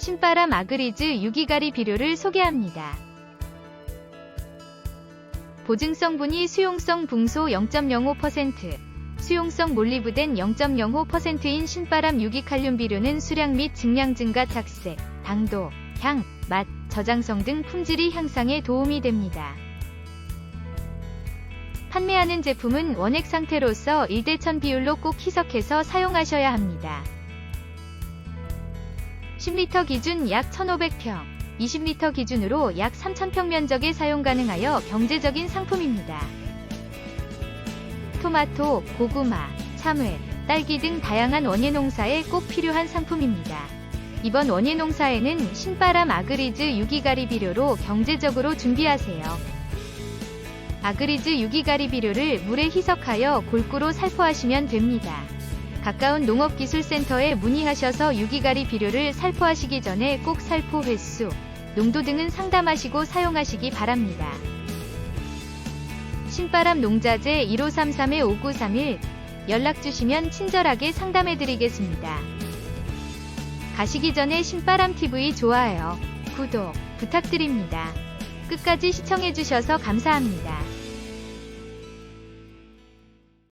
신바람 아그리즈 유기가리 비료를 소개합니다. 보증 성분이 수용성 붕소 0.05%, 수용성 몰리브덴 0.05%인 신바람 유기칼륨 비료는 수량 및 증량 증가 착색, 당도, 향, 맛, 저장성 등 품질이 향상에 도움이 됩니다. 판매하는 제품은 원액 상태로서 1대 1000 비율로 꼭 희석해서 사용하셔야 합니다. 10리터 기준 약 1500평, 20리터 기준으로 약 3000평 면적에 사용 가능하여 경제적인 상품입니다. 토마토, 고구마, 참외, 딸기 등 다양한 원예 농사에 꼭 필요한 상품입니다. 이번 원예 농사에는 신바람 아그리즈 유기가리 비료로 경제적으로 준비하세요. 아그리즈 유기가리 비료를 물에 희석하여 골고루 살포하시면 됩니다. 가까운 농업기술센터에 문의하셔서 유기가리 비료를 살포하시기 전에 꼭 살포 횟수, 농도 등은 상담하시고 사용하시기 바랍니다. 신바람 농자재 1533-5931 연락 주시면 친절하게 상담해 드리겠습니다. 가시기 전에 신바람 TV 좋아요, 구독 부탁드립니다. 끝까지 시청해 주셔서 감사합니다.